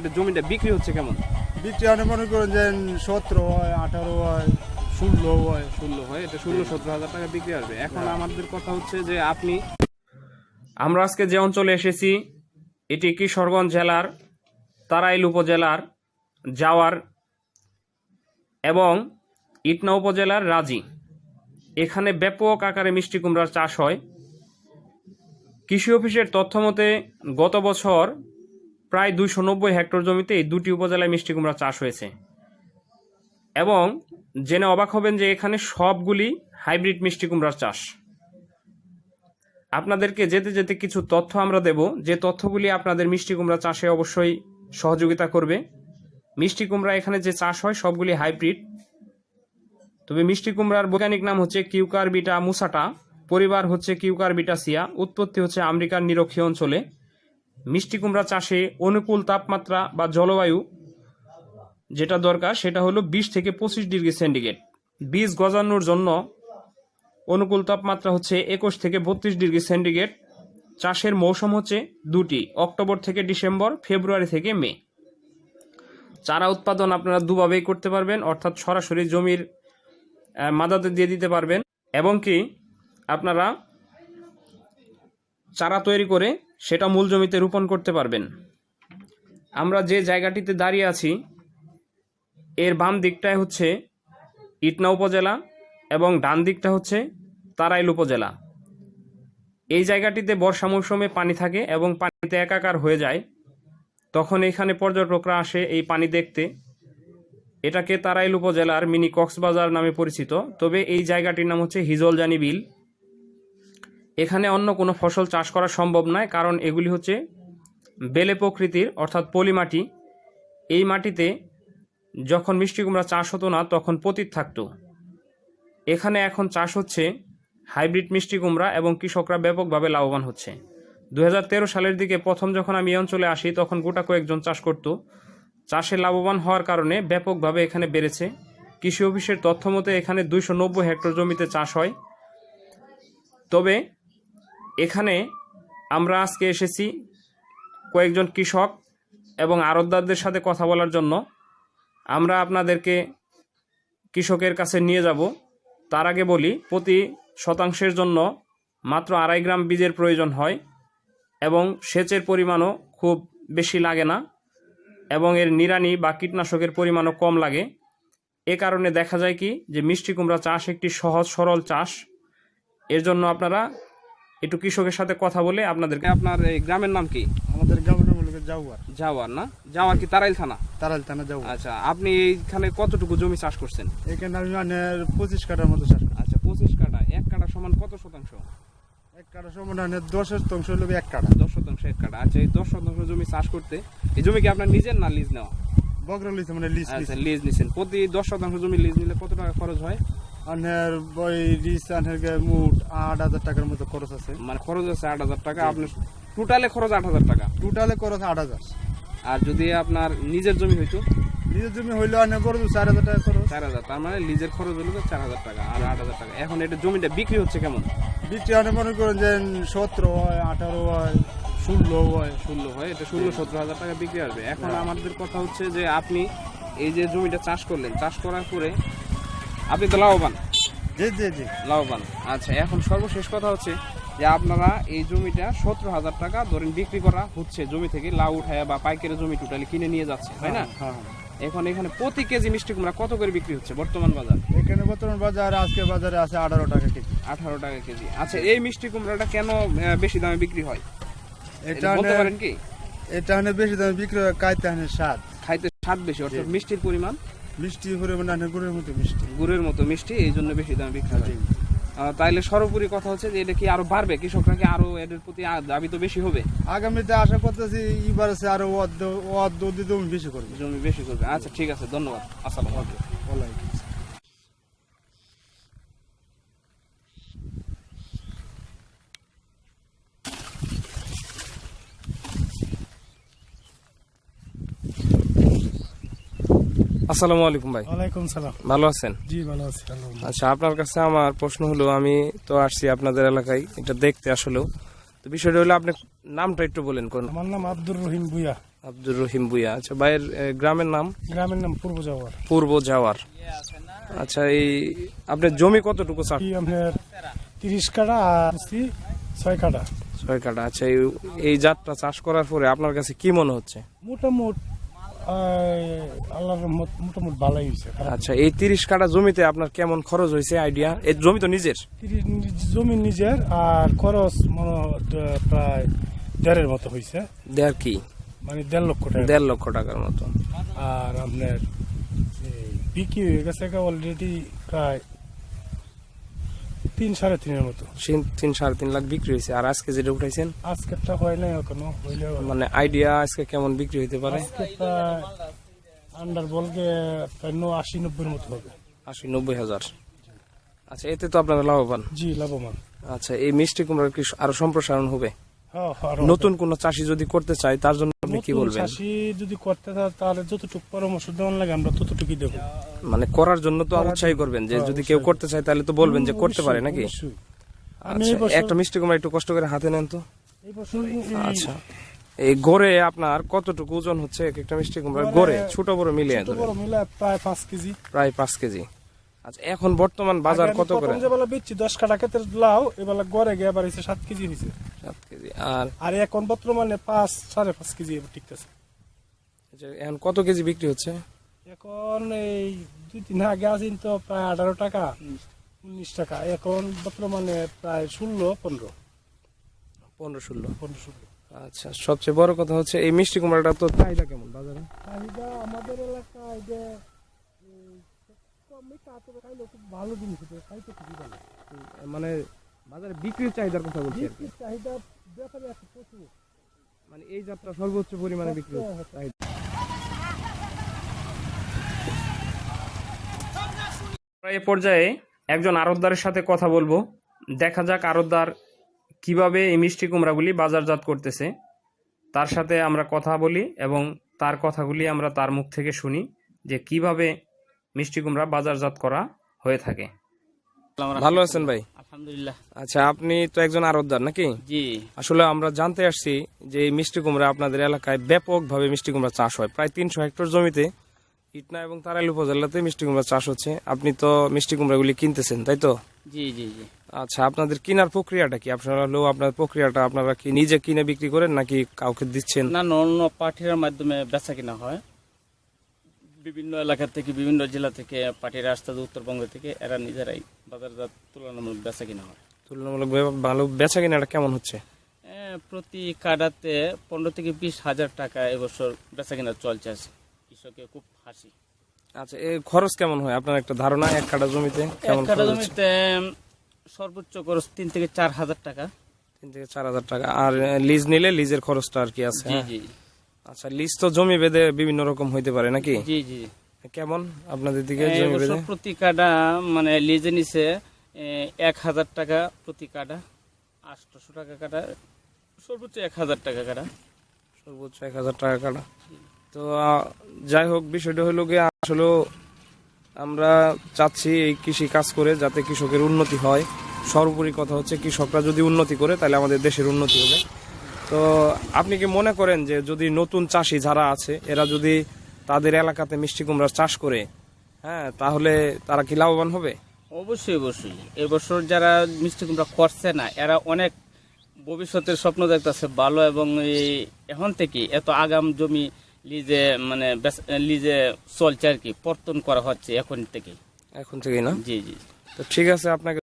এটা জমিটা বিক্রি হচ্ছে কেমন? বিক্রি আনে মনে করেন যে সতেরো হয় আঠারো হয় ষোলো হয়। ষোলো হয় এটা ষোলো সতেরো হাজার টাকা বিক্রি আসবে। এখন আমাদের কথা হচ্ছে যে আপনি আমরা আজকে যে অঞ্চলে এসেছি এটি কিশোরগঞ্জ জেলার তারাইল উপজেলার জাওয়ার এবং ইটনা উপজেলার রাজি। এখানে ব্যাপক আকারে মিষ্টি কুমড়ার চাষ হয়। কৃষি অফিসের তথ্য মতে গত বছর প্রায় দুইশো নব্বই হেক্টর জমিতে এই দুটি উপজেলায় মিষ্টি কুমড়া চাষ হয়েছে। এবং জেনে অবাক হবেন যে এখানে সবগুলি হাইব্রিড মিষ্টি কুমড়ার চাষ। আপনাদেরকে যেতে যেতে কিছু তথ্য আমরা দেব। যে তথ্যগুলি আপনাদের মিষ্টি কুমড়া চাষে অবশ্যই সহযোগিতা করবে। মিষ্টি কুমড়া এখানে যে চাষ হয়, সবগুলি হাইব্রিড। তবে মিষ্টি কুমড়ার বৈজ্ঞানিক নাম হচ্ছে কিউকার বিটা মুসাটা, পরিবার হচ্ছে কিউকার বিটাসিয়া উৎপত্তি হচ্ছে আমেরিকার নিরক্ষীয় অঞ্চলে। মিষ্টি কুমড়া চাষে অনুকূল তাপমাত্রা বা জলবায়ু যেটা দরকার, সেটা হলো বিশ থেকে পঁচিশ ডিগ্রি সেন্টিগ্রেড। বীজ গজানোর জন্য অনুকূল তাপমাত্রা হচ্ছে একুশ থেকে বত্রিশ ডিগ্রি সেন্টিগ্রেড। চাষের মৌসুম হচ্ছে দুটি, অক্টোবর থেকে ডিসেম্বর, ফেব্রুয়ারি থেকে মে। চারা উৎপাদন আপনারা দুভাবেই করতে পারবেন, অর্থাৎ সরাসরি জমির মাদাতে দিয়ে দিতে পারবেন। এবং কি, আপনারা চারা তৈরি করে সেটা মূল জমিতে রোপণ করতে পারবেন। আমরা যে জায়গাটিতে দাঁড়িয়ে আছি, এর বাম দিকটায় হচ্ছে ইটনা উপজেলা এবং ডান দিকটা হচ্ছে তারাইল উপজেলা। এই জায়গাটিতে বর্ষা মৌসুমে পানি থাকে এবং পানিতে একাকার হয়ে যায়। তখন এখানে পর্যটকরা আসে এই পানি দেখতে। এটাকে তারাইল উপজেলার মিনি কক্সবাজার নামে পরিচিত। তবে এই জায়গাটির নাম হচ্ছে হিজলজানি বিল। এখানে অন্য কোনো ফসল চাষ করা সম্ভব নয়, কারণ এগুলি হচ্ছে বেলে প্রকৃতির, অর্থাৎ পলি মাটি। এই মাটিতে যখন মিষ্টি কুমড়া চাষ হতো না, তখন পতিত থাকতো। এখানে এখন চাষ হচ্ছে হাইব্রিড মিষ্টি কুমড়া এবং কৃষকরা ব্যাপকভাবে লাভবান হচ্ছে। দু হাজার তেরো সালের দিকে প্রথম যখন আমি এই অঞ্চলে আসি, তখন গোটা কয়েকজন চাষ করত। চাষে লাভবান হওয়ার কারণে ব্যাপকভাবে এখানে বেড়েছে। কৃষি অফিসের তথ্য মতে এখানে দুইশো নব্বই হেক্টর জমিতে চাষ হয়। তবে এখানে আমরা আজকে এসেছি কয়েকজন কৃষক এবং আড়তদারদের সাথে কথা বলার জন্য। আমরা আপনাদেরকে কৃষকের কাছে নিয়ে যাব। তার আগে বলি, প্রতি শতাংশের জন্য মাত্র আড়াই গ্রাম বীজের প্রয়োজন হয় এবং সেচের পরিমাণও খুব বেশি লাগে না এবং এর নিড়ানি বা কীটনাশকের পরিমাণও কম লাগে। এ কারণে দেখা যায় কি যে মিষ্টি কুমড়া চাষ একটি সহজ সরল চাষ। এর জন্য আপনারা একটু কৃষকের সাথে কথা বলে আপনাদেরকে আপনার এই গ্রামের নাম কি? আমাদের গ্রামের নাম হলো যাওয়ার জাওয়ার না? জাওয়ার কি তারাইল থানা? তারাল থানা যাওয়ার আচ্ছা আপনি এইখানে কতটুকু জমি চাষ করছেন? এখানে আমি মানে পঁচিশ কাঠার মতো চাষ আচ্ছা পঁচিশ কাঠা। এক কাঠা সমান কত শতাংশ? এক কাঠা সমান মানে দশ শতাংশ হলো এক কাঠা। দশ শতাংশ এক কাঠা। আচ্ছা এই দশ শতাংশ জমি চাষ করতে এই জমি কি আপনার নিজের না লিজ নেওয়া? বগরা লিছে মানে লিস আচ্ছা লিজ নিছেন। প্রতি দশ শতাংশ জমি লিজ নিলে কত টাকা খরচ হয়? আনের বই লিস আনের গে মুট আট হাজার টাকার মতো খরচ আছে। মানে খরচ আছে আট হাজার টাকা। আপনার টোটালে খরচ আট হাজার টাকা। টোটালে খরচ আট হাজার। আর যদি আপনার নিজের জমি হইতো? নিজের জমি হইল আনে বড় চার হাজার টাকা খরচ। চার হাজার। তার মানে লিজের খরচ তো চার হাজার টাকা আর আট হাজার টাকা। এখন এটা জমিটা বিক্রি হচ্ছে কেমন? বিক্রি আনে মনে করেন যে সতেরো হয় আঠারো হয় ষোলো হয়। ষোলো হয় এটা ষোলো সতেরো হাজার টাকা বিক্রি আসবে। এখন আমাদের কথা হচ্ছে যে আপনি এই যে জমিটা চাষ করলেন চাষ করার পরে আপনি তো লাভবান। জি জি জি। লাভবান। আচ্ছা এখন সর্বশেষ কথা হচ্ছে যে আপনারা এই জমিটা সতেরো হাজার টাকা ধরেন বিক্রি করা হচ্ছে জমি থেকে লাউ উঠায় বা পাইকারি জমি টোটালি কিনে নিয়ে যাচ্ছে তাই না? হ্যাঁ এখন এখানে প্রতি কেজি মিষ্টি কুমড়া কত করে বিক্রি হচ্ছে বর্তমান বাজার? এখানে বর্তমান বাজারে আজকে বাজারে আছে আঠারো টাকা কেজি। আঠারো টাকা কেজি। আচ্ছা এই মিষ্টি কুমড়াটা কেন বেশি দামে বিক্রি হয়? এটা বলতে পারেন কি? এটা বেশি দামে বিক্রি হয় কাইতে আনে স্বাদ খাইতে স্বাদ বেশি অর্থাৎ মিষ্টির পরিমাণ মিষ্টি হলে মানে গুড়ের মতো মিষ্টি। গুড়ের মতো মিষ্টি এই জন্য বেশি দামে বিক্রি হয়। তাইলে সর্বোপরি কথা হচ্ছে যে এটা কি আরও বাড়বে? কৃষকরা কি আরও এদের প্রতি দাবি তো বেশি হবে? আগামীতে আশা করতেছি এবার সে আরও অর্ধ অর্ধ জমি বেশি করবে। জমি বেশি করবে। আচ্ছা ঠিক আছে ধন্যবাদ। আসসালাম ওয়ালাইকুম। আসসালামু আলাইকুম ভাই। ওয়ালাইকুম সালাম। ভালো আছেন? জি ভালো আছি আচ্ছা আপনার কাছে আমার প্রশ্ন হলো আমি তো আসছি আপনাদের এলাকায় এটা দেখতে আসলেও। তো বিষয়টা হলো আপনি নামটা একটু বলেন কোন? আমার নাম আব্দুর রহিম ভুইয়া। আব্দুর রহিম ভুইয়া। আচ্ছা ভাইয়ের গ্রামের নাম? গ্রামের নাম পূর্ব যাওয়ার পূর্ব যাওয়ার আচ্ছা এই আপনার জমি কতটুকু চাষ কি আপনার তিরিশ কাটা আর ছয় কাটা ছয় কাটা আচ্ছা এই এই জাতটা চাষ করার পরে আপনার কাছে কি মনে হচ্ছে? মোটামুট আল্লাহর রহমত মোটামুটি ভালোই হয়েছে আচ্ছা এই তিরিশ কাটা জমিতে আপনার কেমন খরচ হয়েছে আইডিয়া এই জমি তো নিজের? জমি নিজের আর খরচ মনে প্রায় দেড়ের মতো হয়েছে। দেড় কি? মানে দেড় লক্ষ টাকা। দেড় লক্ষ টাকার মতো। আর আপনার এই বিক্রি হয়ে গেছে অলরেডি প্রায় তিন সাড়ে তিনের মতো। তিন- সাড়ে তিন লাখ বিক্রি হয়েছে। আর আজকে যেটা উঠাইছেন? আজকেরটা হয় নাই এখনও হইলে মানে আইডিয়া আজকে কেমন বিক্রি হইতে পারে? আন্ডার বলকে প্রায় আশি নব্বইয়ের মতো হবে। আশি নব্বই হাজার। আচ্ছা এতে তো আপনারা লাভবান। জি লাভবান। আচ্ছা এই মিষ্টি কুমড়ার কি আরও সম্প্রসারণ হবে? নতুন কোন চাষি যদি করতে চায় তার জন্য আপনি কি বলবেন? চাষি যদি করতে চায় তাহলে যতটুকু পরামর্শ দেওয়ার লাগে আমরা ততটুকুই দেবো। মানে করার জন্য তো উৎসাহী করবেন যে হ্যাঁ, যদি কেউ করতে চায় তাহলে তো বলবেন যে করতে পারে নাকি? আচ্ছা একটা মিষ্টি কুমড়া একটু কষ্ট করে হাতে নেন তো। আচ্ছা। এই গড়ে আপনার কতটুকু ওজন হচ্ছে? এক একটা মিষ্টি কুমড়া গড়ে ছোট বড় মিলিয়ে ছোট বড় মিলে প্রায় পাঁচ কেজি। প্রায় পাঁচ কেজি। আচ্ছা এখন বর্তমান বাজার কত করে? বেচছি দশ কাটা ক্ষেত্রে লাউ এবেলা গড়ে গিয়ে আবার এসে সাত কেজি হয়েছে সাত কেজি। আর আর এখন বর্তমানে পাঁচ সাড়ে পাঁচ কেজি টিকতেছে। এখন কত কেজি বিক্রি হচ্ছে? এখন এই দুই তিন আগে আসিন তো প্রায় আঠারো টাকা উনিশ টাকা। এখন বর্তমানে প্রায় ষোলো পনেরো। পনেরো ষোলো। পনেরো ষোলো। আচ্ছা সবচেয়ে বড় কথা হচ্ছে এই মিষ্টি কুমড়াটা তো চাহিদা কেমন বাজারে? চাহিদা আমাদের এলাকায় যে কমই খাইলে খুব ভালো জিনিস খাইতে খুবই ভালো। মানে বাজারে বিক্রির চাহিদার কথা বলছি। বিক্রির চাহিদা ব্যাপারে আছে প্রচুর। মানে এই যাত্রা সর্বোচ্চ পরিমাণে বিক্রি চাহিদা। আমরা এ পর্যায়ে একজন আড়তদারের সাথে কথা বলব। দেখা যাক আড়তদার কীভাবে এই মিষ্টি কুমড়াগুলি বাজারজাত করতেছে। তার সাথে আমরা কথা বলি এবং তার কথাগুলি আমরা তার মুখ থেকে শুনি যে কীভাবে মিষ্টি কুমড়া বাজারজাত করা হয়ে থাকে। ভালো আছেন ভাই? আলহামদুলিল্লাহ। আচ্ছা আপনি তো একজন নাকি? জি। আসলে আমরা জানতে আসছি যে এই মিষ্টি কুমড়া আপনাদের এলাকায় ব্যাপকভাবে মিষ্টি কুমড়া চাষ হয়। প্রায় তিনশো হেক্টর জমিতে ইটনা এবং তারাইল উপজেলাতে মিষ্টি কুমড়া চাষ হচ্ছে। আপনি তো মিষ্টি কুমড়াগুলি কিনতেছেন তাই তো? জি জি জি। আচ্ছা আপনাদের কেনার প্রক্রিয়াটা কি? আপনারা হলো আপনার প্রক্রিয়াটা আপনারা কি নিজে কিনে বিক্রি করেন নাকি কাউকে দিচ্ছেন? না না, অন্য পার্টির মাধ্যমে বেচা কিনা হয়। বিভিন্ন এলাকা থেকে বিভিন্ন জেলা থেকে পার্টিরা আসতে উত্তরবঙ্গ থেকে এরা নিজেরাই বাজারজাত তুলনামূলক বেচা কিনা হয়। তুলনামূলক ভালো বেচা কেনাটা কেমন হচ্ছে? এ, প্রতি কাটাতে পনেরো থেকে বিশ হাজার টাকা এবছর বেচা কিনা চলছে আছে কৃষকে খুব হাসি। আচ্ছা এই খরচ কেমন হয়? আপনার একটা ধারণা এক কাটা জমিতে এক হচ্ছে? জমিতে সর্বোচ্চ খরচ তিন থেকে চার হাজার টাকা। তিন থেকে চার হাজার টাকা। আর লিজ নিলে লিজের খরচটা আর কি আছে জি হ্যাঁ? জি। আচ্ছা লিজ তো জমি বেঁধে বিভিন্ন রকম হইতে পারে নাকি? জি জি কেমন আপনাদের দিকে জমি বেঁধে? প্রতি কাটা মানে লিজে নিছে এক হাজার টাকা প্রতি কাটা আটশোশো টাকা কাটা সর্বোচ্চ এক হাজার টাকা কাটা। সর্বোচ্চ এক হাজার টাকা কাটা। তো যাই হোক বিষয়টা হলো গিয়ে আসলে আমরা চাচ্ছি এই কৃষি কাজ করে যাতে কৃষকের উন্নতি হয়। সর্বোপরি কথা হচ্ছে কৃষকরা যদি উন্নতি করে তাহলে আমাদের দেশের উন্নতি হবে। তো আপনি কি মনে করেন যে যদি নতুন চাষি যারা আছে এরা যদি তাদের এলাকাতে মিষ্টি কুমড়ার চাষ করে হ্যাঁ তাহলে তারা কি লাভবান হবে? অবশ্যই অবশ্যই। এবছর যারা মিষ্টি কুমড়া করছে না এরা অনেক ভবিষ্যতের স্বপ্ন দেখতেছে ভালো এবং এই এখন থেকে এত আগাম জমি লিজে মানে লিজে চলছে আর কি পর্তন করা হচ্ছে এখন থেকে এখন থেকেই না? জি জি। তো ঠিক আছে আপনাকে